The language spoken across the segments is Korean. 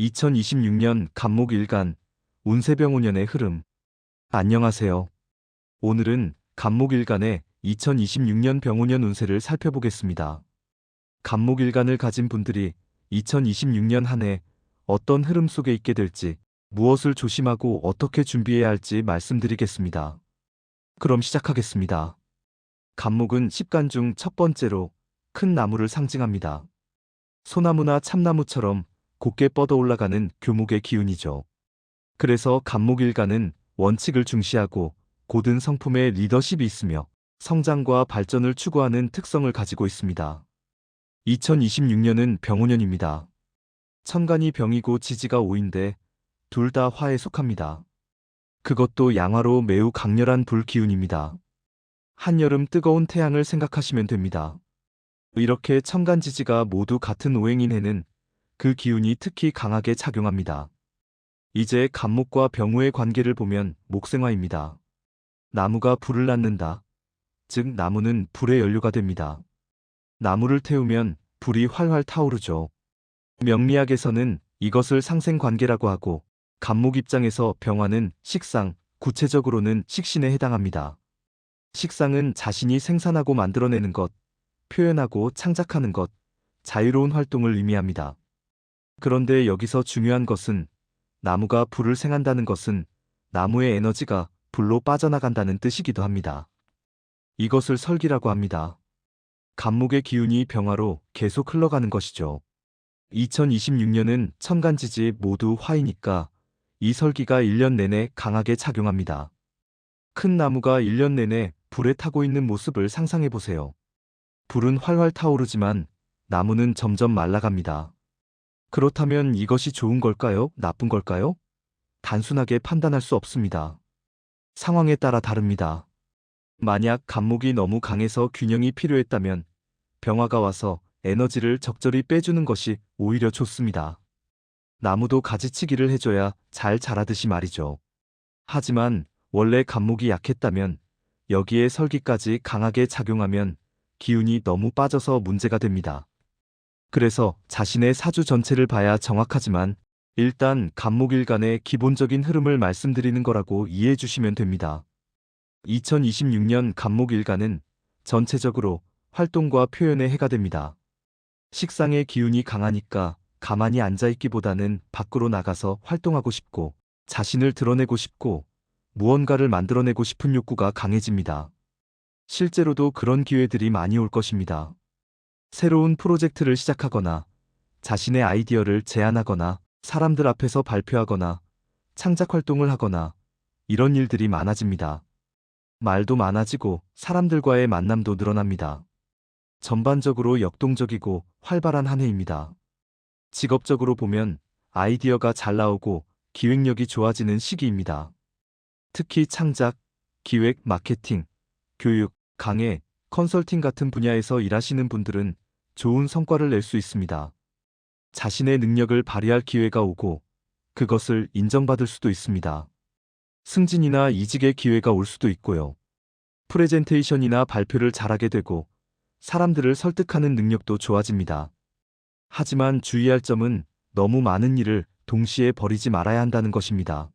2026년 간목일간 운세병운년의 흐름. 안녕하세요. 오늘은 간목일간의 2026년 병운년 운세를 살펴보겠습니다. 간목일간을 가진 분들이 2026년 한 해 어떤 흐름 속에 있게 될지, 무엇을 조심하고 어떻게 준비해야 할지 말씀드리겠습니다. 그럼 시작하겠습니다. 간목은 10간 중 첫 번째로 큰 나무를 상징합니다. 소나무나 참나무처럼 곱게 뻗어 올라가는 교목의 기운이죠. 그래서 간목일가는 원칙을 중시하고 고든 성품의 리더십이 있으며 성장과 발전을 추구하는 특성을 가지고 있습니다. 2026년은 병우년입니다. 천간이 병이고 지지가 오인데 둘 다 화에 속합니다. 그것도 양화로 매우 강렬한 불기운입니다. 한여름 뜨거운 태양을 생각하시면 됩니다. 이렇게 천간 지지가 모두 같은 오행인 해는 그 기운이 특히 강하게 작용합니다. 이제 간목과 병우의 관계를 보면 목생화입니다. 나무가 불을 낳는다. 즉 나무는 불의 연료가 됩니다. 나무를 태우면 불이 활활 타오르죠. 명리학에서는 이것을 상생관계라고 하고 간목 입장에서 병화는 식상, 구체적으로는 식신에 해당합니다. 식상은 자신이 생산하고 만들어내는 것, 표현하고 창작하는 것, 자유로운 활동을 의미합니다. 그런데 여기서 중요한 것은 나무가 불을 생한다는 것은 나무의 에너지가 불로 빠져나간다는 뜻이기도 합니다. 이것을 설기라고 합니다. 간목의 기운이 병화로 계속 흘러가는 것이죠. 2026년은 천간지지 모두 화이니까 이 설기가 1년 내내 강하게 작용합니다. 큰 나무가 1년 내내 불에 타고 있는 모습을 상상해 보세요. 불은 활활 타오르지만 나무는 점점 말라갑니다. 그렇다면 이것이 좋은 걸까요? 나쁜 걸까요? 단순하게 판단할 수 없습니다. 상황에 따라 다릅니다. 만약 간목이 너무 강해서 균형이 필요했다면 병화가 와서 에너지를 적절히 빼주는 것이 오히려 좋습니다. 나무도 가지치기를 해줘야 잘 자라듯이 말이죠. 하지만 원래 간목이 약했다면 여기에 설기까지 강하게 작용하면 기운이 너무 빠져서 문제가 됩니다. 그래서 자신의 사주 전체를 봐야 정확하지만 일단 간목일간의 기본적인 흐름을 말씀드리는 거라고 이해해 주시면 됩니다. 2026년 간목일간은 전체적으로 활동과 표현의 해가 됩니다. 식상의 기운이 강하니까 가만히 앉아있기보다는 밖으로 나가서 활동하고 싶고 자신을 드러내고 싶고 무언가를 만들어내고 싶은 욕구가 강해집니다. 실제로도 그런 기회들이 많이 올 것입니다. 새로운 프로젝트를 시작하거나 자신의 아이디어를 제안하거나 사람들 앞에서 발표하거나 창작 활동을 하거나 이런 일들이 많아집니다. 말도 많아지고 사람들과의 만남도 늘어납니다. 전반적으로 역동적이고 활발한 한 해입니다. 직업적으로 보면 아이디어가 잘 나오고 기획력이 좋아지는 시기입니다. 특히 창작, 기획, 마케팅, 교육, 강의, 컨설팅 같은 분야에서 일하시는 분들은 좋은 성과를 낼 수 있습니다. 자신의 능력을 발휘할 기회가 오고 그것을 인정받을 수도 있습니다. 승진이나 이직의 기회가 올 수도 있고요. 프레젠테이션이나 발표를 잘하게 되고 사람들을 설득하는 능력도 좋아집니다. 하지만 주의할 점은 너무 많은 일을 동시에 버리지 말아야 한다는 것입니다.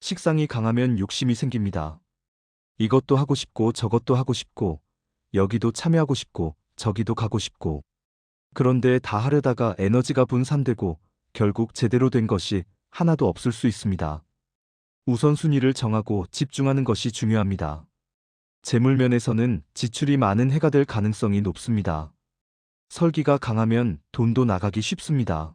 식상이 강하면 욕심이 생깁니다. 이것도 하고 싶고 저것도 하고 싶고 여기도 참여하고 싶고 저기도 가고 싶고 그런데 다 하려다가 에너지가 분산되고 결국 제대로 된 것이 하나도 없을 수 있습니다. 우선순위를 정하고 집중하는 것이 중요합니다. 재물면에서는 지출이 많은 해가 될 가능성이 높습니다. 설기가 강하면 돈도 나가기 쉽습니다.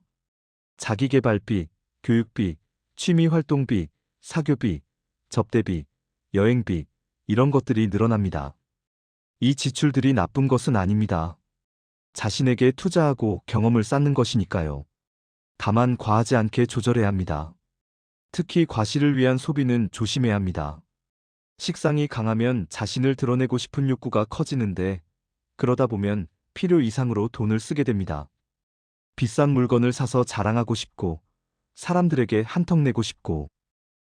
자기개발비, 교육비, 취미활동비, 사교비, 접대비, 여행비, 이런 것들이 늘어납니다. 이 지출들이 나쁜 것은 아닙니다. 자신에게 투자하고 경험을 쌓는 것이니까요. 다만 과하지 않게 조절해야 합니다. 특히 과실을 위한 소비는 조심해야 합니다. 식상이 강하면 자신을 드러내고 싶은 욕구가 커지는데 그러다 보면 필요 이상으로 돈을 쓰게 됩니다. 비싼 물건을 사서 자랑하고 싶고 사람들에게 한턱 내고 싶고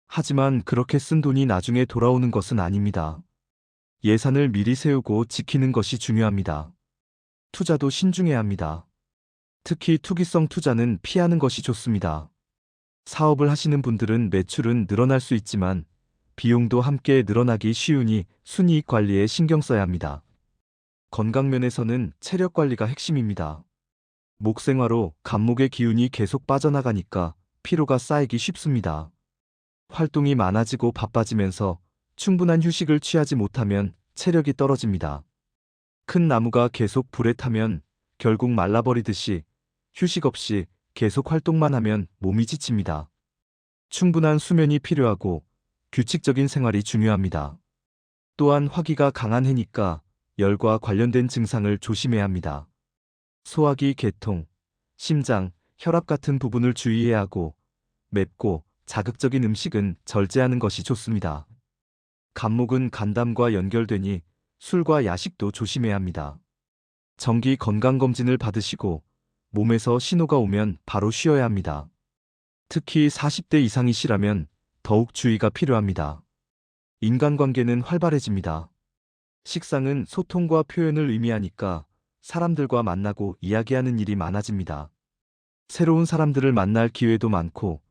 하지만 그렇게 쓴 돈이 나중에 돌아오는 것은 아닙니다. 예산을 미리 세우고 지키는 것이 중요합니다. 투자도 신중해야 합니다. 특히 투기성 투자는 피하는 것이 좋습니다. 사업을 하시는 분들은 매출은 늘어날 수 있지만 비용도 함께 늘어나기 쉬우니 순이익 관리에 신경 써야 합니다. 건강 면에서는 체력 관리가 핵심입니다. 목생화로 간목의 기운이 계속 빠져나가니까 피로가 쌓이기 쉽습니다. 활동이 많아지고 바빠지면서 충분한 휴식을 취하지 못하면 체력이 떨어집니다. 큰 나무가 계속 불에 타면 결국 말라버리듯이 휴식 없이 계속 활동만 하면 몸이 지칩니다. 충분한 수면이 필요하고 규칙적인 생활이 중요합니다. 또한 화기가 강한 해니까 열과 관련된 증상을 조심해야 합니다. 소화기 개통, 심장, 혈압 같은 부분을 주의해야 하고 맵고 자극적인 음식은 절제하는 것이 좋습니다. 간목은 간담과 연결되니 술과 야식도 조심해야 합니다. 정기 건강검진을 받으시고 몸에서 신호가 오면 바로 쉬어야 합니다. 특히 40대 이상이시라면 더욱 주의가 필요합니다. 인간관계는 활발해집니다. 식상은 소통과 표현을 의미하니까 사람들과 만나고 이야기하는 일이 많아집니다. 새로운 사람들을 만날 기회도 많고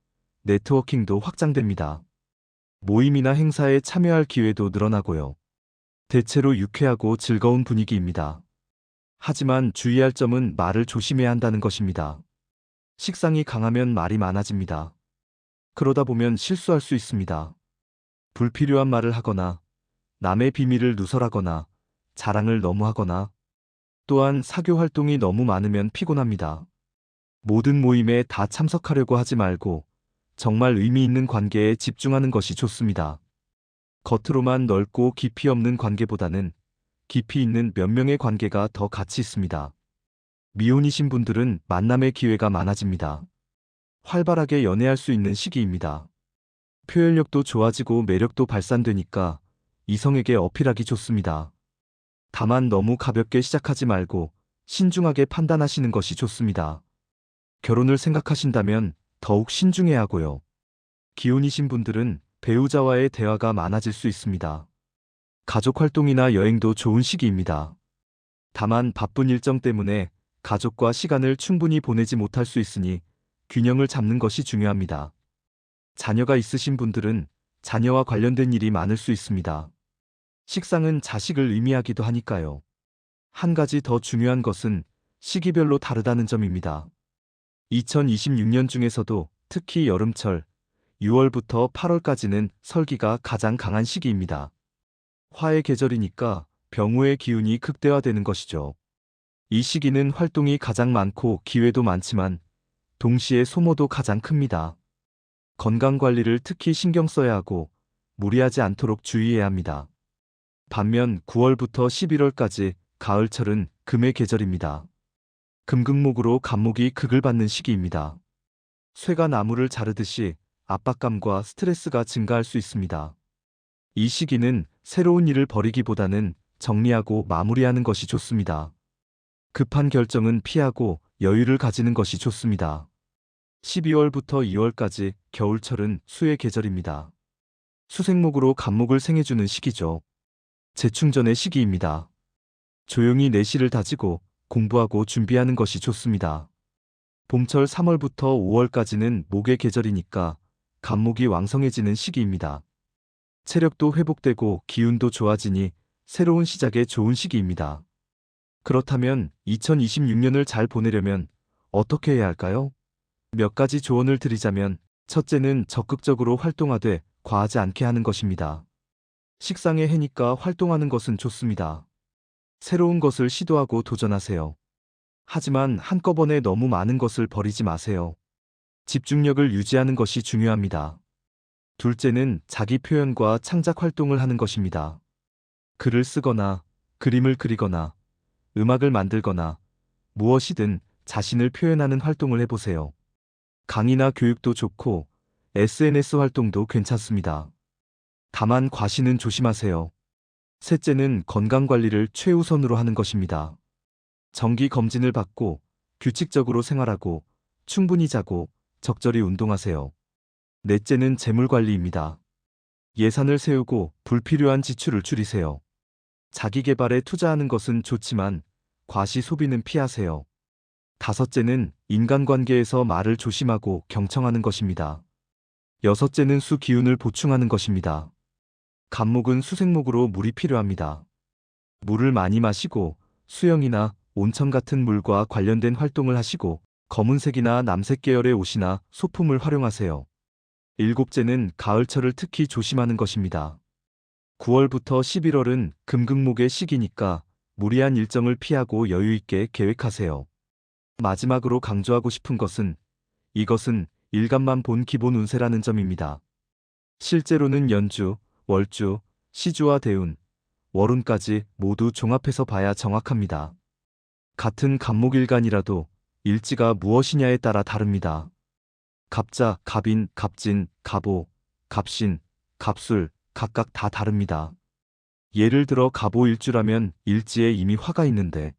네트워킹도 확장됩니다. 모임이나 행사에 참여할 기회도 늘어나고요. 대체로 유쾌하고 즐거운 분위기입니다. 하지만 주의할 점은 말을 조심해야 한다는 것입니다. 식상이 강하면 말이 많아집니다. 그러다 보면 실수할 수 있습니다. 불필요한 말을 하거나 남의 비밀을 누설하거나 자랑을 너무 하거나 또한 사교 활동이 너무 많으면 피곤합니다. 모든 모임에 다 참석하려고 하지 말고 정말 의미 있는 관계에 집중하는 것이 좋습니다. 겉으로만 넓고 깊이 없는 관계보다는 깊이 있는 몇 명의 관계가 더 가치 있습니다. 미혼이신 분들은 만남의 기회가 많아집니다. 활발하게 연애할 수 있는 시기입니다. 표현력도 좋아지고 매력도 발산되니까 이성에게 어필하기 좋습니다. 다만 너무 가볍게 시작하지 말고 신중하게 판단하시는 것이 좋습니다. 결혼을 생각하신다면 더욱 신중해야 하고요. 기혼이신 분들은 배우자와의 대화가 많아질 수 있습니다. 가족 활동이나 여행도 좋은 시기입니다. 다만 바쁜 일정 때문에 가족과 시간을 충분히 보내지 못할 수 있으니 균형을 잡는 것이 중요합니다. 자녀가 있으신 분들은 자녀와 관련된 일이 많을 수 있습니다. 식상은 자식을 의미하기도 하니까요. 한 가지 더 중요한 것은 시기별로 다르다는 점입니다. 2026년 중에서도 특히 여름철 6월부터 8월까지는 설기가 가장 강한 시기입니다. 화의 계절이니까 병우의 기운이 극대화되는 것이죠. 이 시기는 활동이 가장 많고 기회도 많지만 동시에 소모도 가장 큽니다. 건강 관리를 특히 신경 써야 하고 무리하지 않도록 주의해야 합니다. 반면 9월부터 11월까지 가을철은 금의 계절입니다. 금극목으로 간목이 극을 받는 시기입니다. 쇠가 나무를 자르듯이 압박감과 스트레스가 증가할 수 있습니다. 이 시기는 새로운 일을 벌이기보다는 정리하고 마무리하는 것이 좋습니다. 급한 결정은 피하고 여유를 가지는 것이 좋습니다. 12월부터 2월까지 겨울철은 수의 계절입니다. 수생목으로 간목을 생해주는 시기죠. 재충전의 시기입니다. 조용히 내실을 다지고 공부하고 준비하는 것이 좋습니다. 봄철 3월부터 5월까지는 목의 계절이니까 간목이 왕성해지는 시기입니다. 체력도 회복되고 기운도 좋아지니 새로운 시작에 좋은 시기입니다. 그렇다면 2026년을 잘 보내려면 어떻게 해야 할까요? 몇 가지 조언을 드리자면 첫째는 적극적으로 활동하되 과하지 않게 하는 것입니다. 식상의 해니까 활동하는 것은 좋습니다. 새로운 것을 시도하고 도전하세요. 하지만 한꺼번에 너무 많은 것을 버리지 마세요. 집중력을 유지하는 것이 중요합니다. 둘째는 자기 표현과 창작 활동을 하는 것입니다. 글을 쓰거나 그림을 그리거나 음악을 만들거나 무엇이든 자신을 표현하는 활동을 해보세요. 강의나 교육도 좋고 SNS 활동도 괜찮습니다. 다만 과시는 조심하세요. 셋째는 건강관리를 최우선으로 하는 것입니다. 정기 검진을 받고 규칙적으로 생활하고 충분히 자고 적절히 운동하세요. 넷째는 재물관리입니다. 예산을 세우고 불필요한 지출을 줄이세요. 자기 개발에 투자하는 것은 좋지만 과시 소비는 피하세요. 다섯째는 인간관계에서 말을 조심하고 경청하는 것입니다. 여섯째는 수 기운을 보충하는 것입니다. 간목은 수생목으로 물이 필요합니다. 물을 많이 마시고 수영이나 온천 같은 물과 관련된 활동을 하시고 검은색이나 남색 계열의 옷이나 소품을 활용하세요. 일곱째는 가을철을 특히 조심하는 것입니다. 9월부터 11월은 금극목의 시기니까 무리한 일정을 피하고 여유 있게 계획하세요. 마지막으로 강조하고 싶은 것은 이것은 일간만 본 기본 운세라는 점입니다. 실제로는 연주, 월주, 시주와 대운, 월운까지 모두 종합해서 봐야 정확합니다. 같은 간목일간이라도 일지가 무엇이냐에 따라 다릅니다. 갑자, 갑인, 갑진, 갑오, 갑신, 갑술 각각 다 다릅니다. 예를 들어 갑오 일주라면 일지에 이미 화가 있는데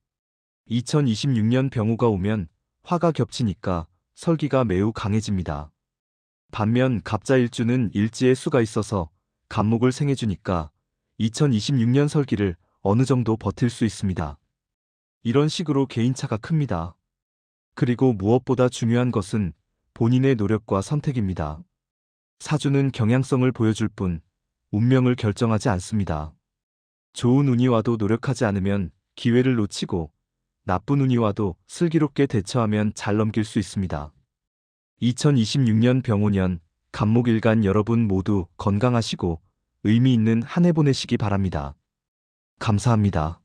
2026년 병우가 오면 화가 겹치니까 설기가 매우 강해집니다. 반면 갑자 일주는 일지에 수가 있어서 간목을 생해주니까 2026년 설기를 어느 정도 버틸 수 있습니다. 이런 식으로 개인차가 큽니다. 그리고 무엇보다 중요한 것은 본인의 노력과 선택입니다. 사주는 경향성을 보여줄 뿐 운명을 결정하지 않습니다. 좋은 운이 와도 노력하지 않으면 기회를 놓치고 나쁜 운이 와도 슬기롭게 대처하면 잘 넘길 수 있습니다. 2026년 병오년 간목일간 여러분 모두 건강하시고 의미 있는 한 해 보내시기 바랍니다. 감사합니다.